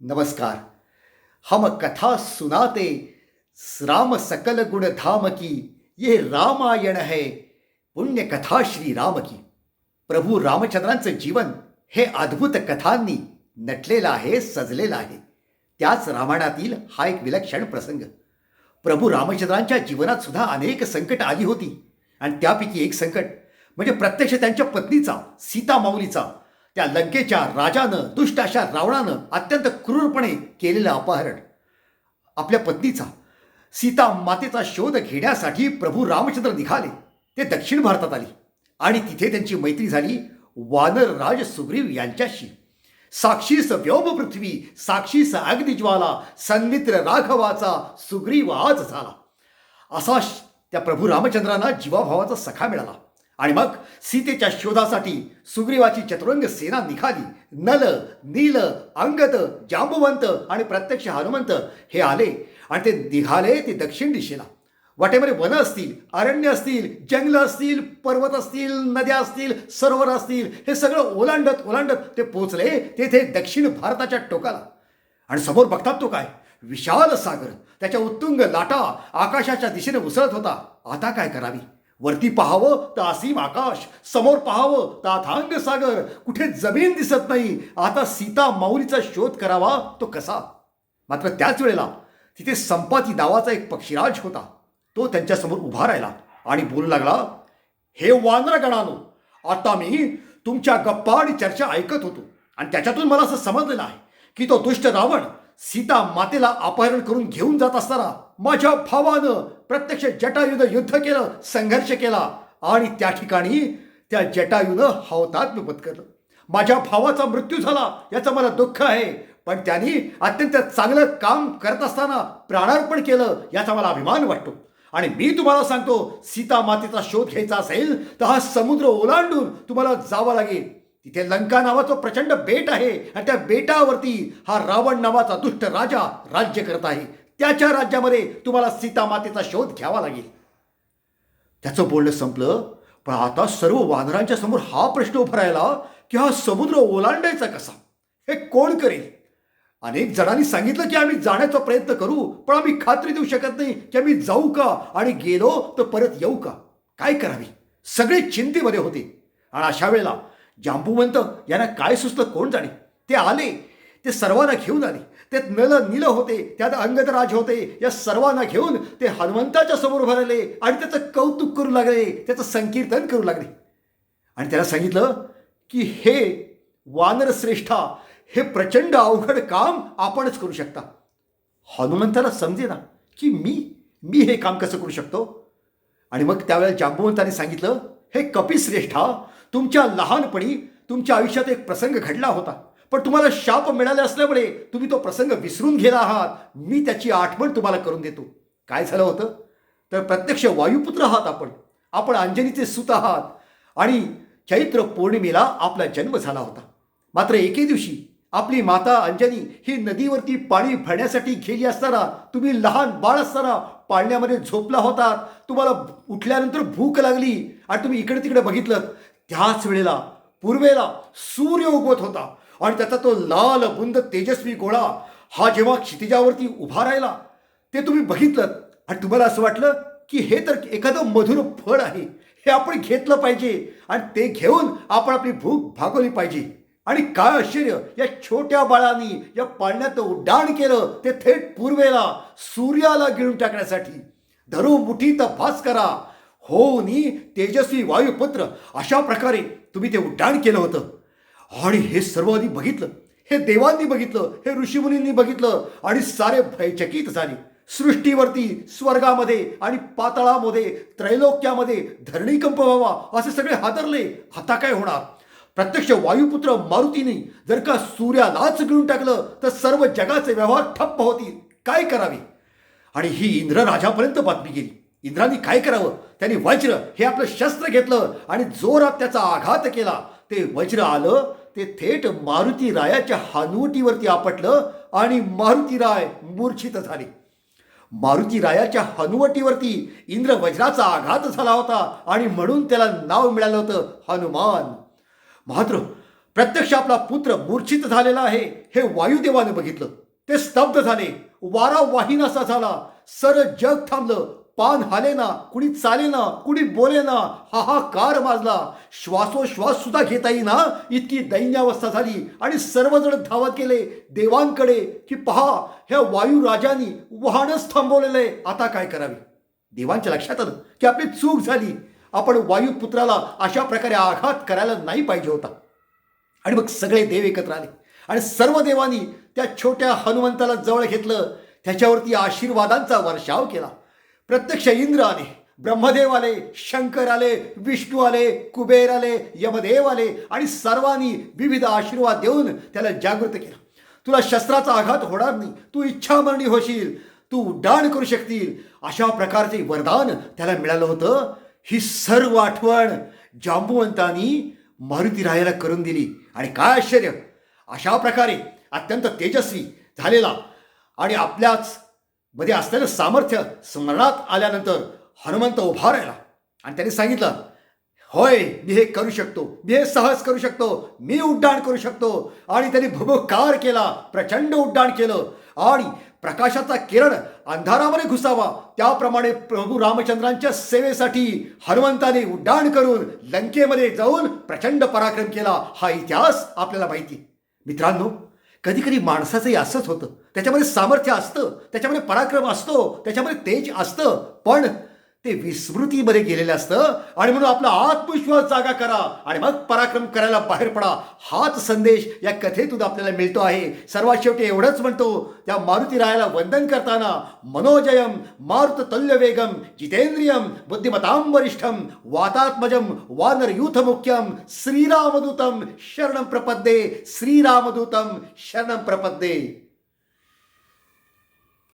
नमस्कार। हम कथा सुनाते राम सकल गुण धाम की ये रामायण है पुण्य कथा श्री राम की। प्रभू रामचंद्रांचं जीवन हे अद्भुत कथांनी नटलेलं आहे सजलेलं आहे। त्याच रामायणातील हा एक विलक्षण प्रसंग। प्रभू रामचंद्रांच्या जीवनात सुद्धा अनेक संकट आली होती आणि त्यापैकी एक संकट म्हणजे प्रत्यक्ष त्यांच्या पत्नीचा सीता माऊलीचा त्या लंकेच्या राजानं दुष्ट अशा रावणानं अत्यंत क्रूरपणे केलेलं अपहरण. आपल्या पत्नीचा सीता मातेचा शोध घेण्यासाठी प्रभू रामचंद्र निघाले. ते दक्षिण भारतात आले आणि तिथे त्यांची मैत्री झाली वानर राज सुग्रीव यांच्याशी. साक्षीस व्योम पृथ्वी साक्षीस अग्निज्वाला सन्मित्र राघवाचा सुग्रीव आज झाला. असा त्या प्रभू रामचंद्रांना जीवाभावाचा सखा मिळाला. आणि मग सीतेच्या शोधासाठी सुग्रीवाची चतुरंग सेना निघाली. नल नील अंगत जांबुवंत आणि प्रत्यक्ष हनुमंत हे आले आणि ते निघाले ते दक्षिण दिशेला. वाटेमध्ये वनं असतील अरण्य असतील जंगल असतील पर्वत असतील नद्या असतील सरोवर असतील हे सगळं ओलांडत ओलांडत ते पोचले तेथे दक्षिण भारताच्या टोकाला. आणि समोर बघतात तो काय? विशाल सागर. त्याच्या उत्तुंग लाटा आकाशाच्या दिशेने उसळत होता. आता काय करावी? वरती पाहावं तर असीम आकाश समोर पाहावं तर अथांग सागर. कुठे जमीन दिसत नाही. आता सीता माऊलीचा शोध करावा तो कसा? मात्र त्याच वेळेला तिथे संपाती नावाचा एक पक्षीराज होता. तो त्यांच्यासमोर उभा राहिला आणि बोलू लागला हे वानरगणानो आता मी तुमच्या गप्पा आणि चर्चा ऐकत होतो. आणि त्याच्यातून मला असं समजलेलं आहे की तो दुष्ट रावण सीता मातेला अपहरण करून घेऊन जात असताना माझ्या भावानं प्रत्यक्ष जटायुनं युद्ध केलं संघर्ष केला आणि त्या ठिकाणी त्या जटायूनं हौतात्म्य पत्करलं माझ्या भावाचा मृत्यू झाला याचं मला दुःख आहे पण त्यांनी अत्यंत चांगलं काम करत असताना प्राणार्पण केलं याचा मला अभिमान वाटतो. आणि मी तुम्हाला सांगतो सीता मातेचा शोध घ्यायचा असेल तर हा समुद्र ओलांडून तुम्हाला जावं लागेल. तिथे लंका नावाचं प्रचंड बेट आहे आणि त्या बेटावरती हा रावण नावाचा दुष्ट राजा राज्य करत आहे. त्याच्या राज्यामध्ये तुम्हाला सीता मातेचा शोध घ्यावा लागेल. त्याचं बोलणं संपलं पण आता सर्व वानरांच्या समोर हा प्रश्न उभा राहिला की हा समुद्र ओलांडायचा कसा? हे कोण करेल? अनेक जणांनी सांगितलं की आम्ही जाण्याचा प्रयत्न करू पण आम्ही खात्री देऊ शकत नाही की आम्ही जाऊ का आणि गेलो तर परत येऊ का? काय करावी? सगळे चिंतेमध्ये होते. आणि अशा वेळेला जांबुवंत यांना काय सुचलं कोण जाणे? ते आले ते सर्वांना घेऊन आले. त्यात नल नील होते त्यात अंगदराज होते. या सर्वांना घेऊन ते हनुमंताच्या समोर उभे राहिले आणि त्याचं कौतुक करू लागले त्याचं संकीर्तन करू लागले. आणि त्याला सांगितलं की हे वानर श्रेष्ठा हे प्रचंड अवघड काम आपणच करू शकता. हनुमंताला समजे ना की मी मी हे काम कसं करू शकतो? आणि मग त्यावेळेला जांबुवंताने सांगितलं हे कपिश्रेष्ठा तुमच्या लहानपणी तुमच्या आयुष्यात एक प्रसंग घडला होता. पण तुम्हाला शाप मिळाले असल्यामुळे तुम्ही तो प्रसंग विसरून गेला आहात. मी त्याची आठवण तुम्हाला करून देतो. काय झालं होतं? तर प्रत्यक्ष वायुपुत्र आहात आपण. आपण अंजनीचे सुत आहात. आणि चैत्र पौर्णिमेला आपला जन्म झाला होता. मात्र एके दिवशी आपली माता अंजनी ही नदीवरती पाणी भरण्यासाठी गेली असताना तुम्ही लहान बाळ असताना पाळण्यामध्ये झोपला होतात. तुम्हाला उठल्यानंतर भूक लागली. आणि तुम्ही इकडे तिकडे बघितलं. त्याच वेळेला पूर्वेला सूर्य उगवत होता आणि त्याचा तो लाल बुंद तेजस्वी गोळा हा जेव्हा क्षितिजावरती उभा राहिला ते तुम्ही बघितलं आणि तुम्हाला असं वाटलं की हे तर एखादं मधुर फळ आहे हे आपण घेतलं पाहिजे आणि ते घेऊन आपण आपली भूक भागवली पाहिजे. आणि काय आश्चर्य या छोट्या बाळांनी या पाण्यात उड्डाण केलं ते थेट पूर्वेला सूर्याला गिळून टाकण्यासाठी. धरू मुठीत भास करा हो, नी तेजस्वी वायुपुत्र अशा प्रकारे तुम्ही ते उड्डाण केलं होतं. आणि हे सर्वांनी बघितलं. हे देवांनी बघितलं हे ऋषीमुनींनी बघितलं आणि सारे भयचकित झाले. सृष्टीवरती स्वर्गामध्ये आणि पातळामध्ये त्रैलोक्यामध्ये धरणीकंप व्हावा असे सगळे हादरले. आता काय होणार? प्रत्यक्ष वायुपुत्र मारुतीने जर का सूर्यालाच गिळून टाकलं तर सर्व जगाचे व्यवहार ठप्प होतील. काय करावे? आणि ही इंद्र राजापर्यंत बातमी गेली. इंद्रांनी काय करावं? त्यांनी वज्र हे आपलं शस्त्र घेतलं आणि जोरात त्याचा आघात केला. ते वज्र आलं ते थेट मारुती रायाच्या हानवटीवरती आपटलं आणि मारुती राय मूर्छित झाले. मारुती रायाच्या हनुवटीवरती इंद्र वज्राचा आघात झाला होता आणि म्हणून त्याला नाव मिळालं होतं हनुमान. मात्र प्रत्यक्ष आपला पुत्र मूर्छित झालेला आहे हे वायुदेवाने बघितलं. ते स्तब्ध झाले वारा वाहिनासा झाला सर जग थांबलं पान हालेना कुणी चालेना कुणी बोलेना हाहाकार माजला. श्वासोश्वास सुद्धा घेता येईना. इतकी दैन्यावस्था झाली आणि सर्वजण धावत गेले देवांकडे की पहा ह्या वायुराजांनी वाहनच थांबवलेलं आहे. आता काय करावे? देवांच्या लक्षात आलं की आपली चूक झाली. आपण वायुपुत्राला अशा प्रकारे आघात करायला नाही पाहिजे होता. आणि मग सगळे देव एकत्र आले. आणि सर्व देवांनी त्या छोट्या हनुमंताला जवळ घेतलं. त्याच्यावरती आशीर्वादांचा वर्षाव केला. प्रत्यक्ष इंद्र आले ब्रह्मदेव आले शंकर आले विष्णू आले कुबेर आले यमदेव आले आणि सर्वांनी विविध आशीर्वाद देऊन त्याला जागृत केलं. तुला शस्त्राचा आघात होणार नाही तू इच्छामरणी होशील तू उड्डाण करू शकतील. अशा प्रकारचे वरदान त्याला मिळालं होतं. ही सर्व आठवण जांबुवंतांनी मारुती रायाला करून दिली. आणि काय आश्चर्य! अशा प्रकारे अत्यंत तेजस्वी झालेला आणि आपल्याच मध्ये असलेलं सामर्थ्य स्मरणात आल्यानंतर हनुमंत उभा राहिला. आणि त्यांनी सांगितलं होय मी हे करू शकतो. मी हे सहज करू शकतो. मी उड्डाण करू शकतो. आणि त्यांनी भुभुकार केला प्रचंड उड्डाण केलं. आणि प्रकाशाचा किरण अंधारामध्ये घुसावा. त्याप्रमाणे प्रभू रामचंद्रांच्या सेवेसाठी हनुमंताने उड्डाण करून लंकेमध्ये जाऊन प्रचंड पराक्रम केला. हा इतिहास आपल्याला माहिती मित्रांनो कधी कधी माणसाचंही असंच होतं. त्याच्यामध्ये सामर्थ्य असतं त्याच्यामध्ये पराक्रम असतो त्याच्यामध्ये तेज असतं. पण ते विस्मृतीमध्ये गेलेलं असतं आणि म्हणून आपला आत्मविश्वास जागा करा आणि मग पराक्रम करायला बाहेर पडा. हाच संदेश या कथेतून आपल्याला मिळतो आहे. सर्वात शेवटी एवढंच म्हणतो त्या मारुती रायाला वंदन करताना मनोजयम मारुत तल्य वेगम जितेंद्रियम बुद्धिमतां वरिष्ठम वातात्मजम वानरयूथ मुख्यम श्रीरामदूतम शरणं प्रपद्ये श्रीरामदूतम शरणं प्रपद्ये.